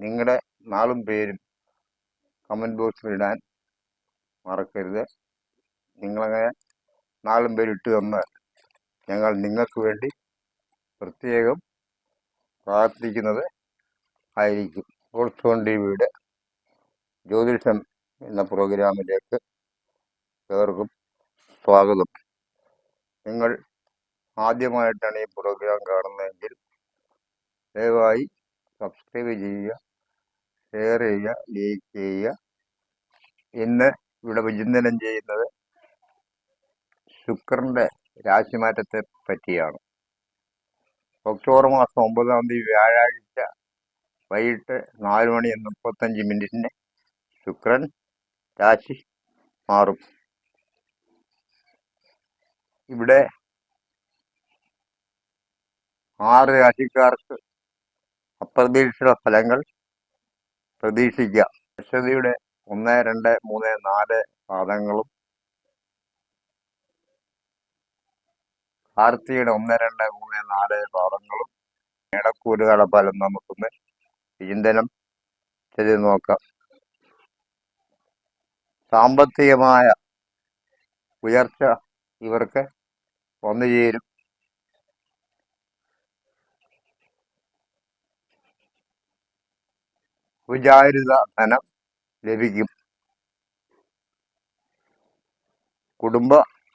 നിങ്ങളുടെ നാളും പേരും കമന്റ് ബോക്സിൽ ഇടാൻ മറക്കരുത്. നിങ്ങളങ്ങനെ നാളും പേര് ഇട്ട് തന്നാൽ ഞങ്ങൾ നിങ്ങൾക്ക് വേണ്ടി പ്രത്യേകം പ്രാർത്ഥിക്കുന്നത് ആയിരിക്കും. ഓർത്തോൺ ടി വിയുടെ ജ്യോതിഷം എന്ന പ്രോഗ്രാമിലേക്ക് ഏവർക്കും സ്വാഗതം. നിങ്ങൾ ആദ്യമായിട്ടാണ് ഈ പ്രോഗ്രാം കാണുന്നതെങ്കിൽ ദയവായി സബ്സ്ക്രൈബ് ചെയ്യുക ഷെയർ ചെയ്യുക ലൈക്ക് ചെയ്യുക. ഇന്ന് ഇവിടെ വിചിന്തനം ചെയ്യുന്നത് ശുക്രന്റെ രാശിമാറ്റത്തെ പറ്റിയാണ്. ഒക്ടോബർ മാസം ഒമ്പതാം തീയതി വ്യാഴാഴ്ച വൈകിട്ട് നാല് മണി മുപ്പത്തഞ്ച് മിനിറ്റിന് ശുക്രൻ രാശി മാറും. ഇവിടെ ആറ് രാശിക്കാർക്ക് അപ്രതീക്ഷിത ഫലങ്ങൾ പ്രതീക്ഷിക്കാം. അശ്വതിയുടെ ഒന്ന് രണ്ട് മൂന്ന് നാല് പാദങ്ങളും കാർത്തിയുടെ ഒന്ന് രണ്ട് മൂന്ന് നാല് പാദങ്ങളും മേടക്കൂര് കടപ്പാലും നമുക്കൊന്ന് ചിന്തനം ചെയ്ത് നോക്കാം. സാമ്പത്തികമായ ഉയർച്ച ഇവർക്ക് വന്നു ചേരും വിചാരിത ധനം ലഭിക്കും. കുടുംബ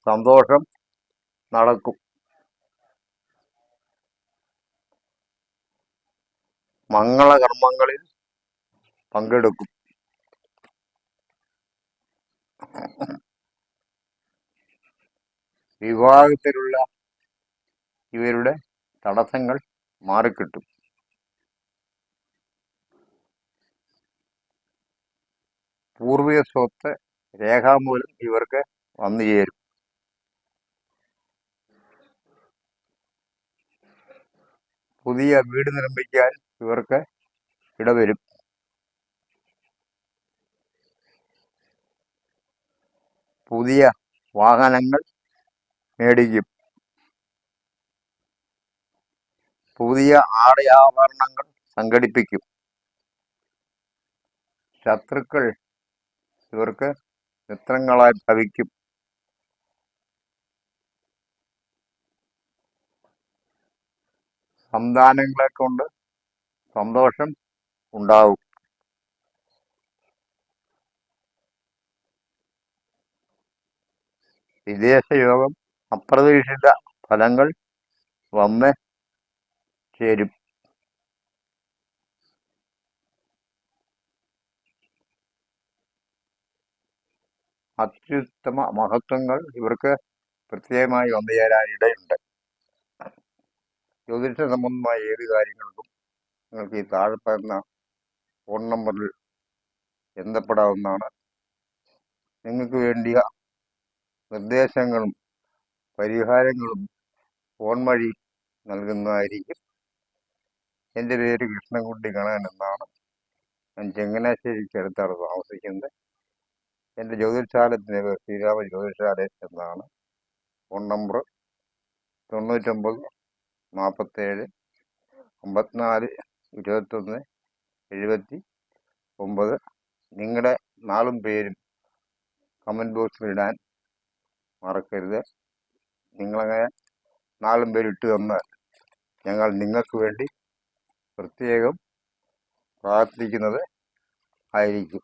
സന്തോഷം നടക്കും. മംഗളകർമ്മങ്ങളിൽ പങ്കെടുക്കും. വിവാഹത്തിലുള്ള ഇവരുടെ തടസ്സങ്ങൾ മാറിക്കിട്ടും. പൂർവിക സ്വത്ത് രേഖാമൂലം ഇവർക്ക് വന്നു ചേരും. പുതിയ വീട് നിർമ്മിക്കാൻ ഇവർക്ക് ഇടവരും. പുതിയ വാഹനങ്ങൾ മേടിക്കും. പുതിയ ആടയാഭരണങ്ങൾ സംഘടിപ്പിക്കും. ശത്രുക്കൾ ഇവർക്ക് മിത്രങ്ങളായി ഭവിക്കും. സന്താനങ്ങളെ കൊണ്ട് സന്തോഷം ഉണ്ടാവും. വിദേശയോഗം അപ്രതീക്ഷിത ഫലങ്ങൾ വന്ന് ചേരും. അത്യുത്തമ മഹത്വങ്ങൾ ഇവർക്ക് പ്രത്യേകമായി വന്നു ചേരാൻ ഇടയുണ്ട്. ജ്യോതിഷ സംബന്ധമായ ഏത് കാര്യങ്ങൾക്കും നിങ്ങൾക്ക് ഈ താഴെ ഫോൺ നമ്പറിൽ ബന്ധപ്പെടാവുന്നതാണ്. നിങ്ങൾക്ക് വേണ്ടിയ നിർദ്ദേശങ്ങളും പരിഹാരങ്ങളും ഫോൺ വഴി നൽകുന്നതായിരിക്കും. എന്റെ പേര് കൃഷ്ണൻകുട്ടി കണകൻ എന്നാണ്. ഞാൻ ചങ്ങനാശ്ശേരിക്കടുത്താണ് താമസിക്കുന്നത്. എന്റെ ജ്യോതിശാലത്തിന് ശ്രീരാമ ജ്യോതിശാല എന്നാണ്. ഫോൺ നമ്പർ തൊണ്ണൂറ്റൊമ്പത് നാൽപ്പത്തേഴ് അമ്പത്തിനാല് ഇരുപത്തൊന്ന് എഴുപത്തി ഒമ്പത്. നിങ്ങളുടെ നാളും പേരും കമന്റ് ബോക്സിൽ ഇടാൻ മറക്കരുത്. നിങ്ങളങ്ങനെ നാളും പേര് ഇട്ട് തന്നാൽ ഞങ്ങൾ നിങ്ങൾക്ക് വേണ്ടി പ്രത്യേകം പ്രാർത്ഥിക്കുന്നത് ആയിരിക്കും.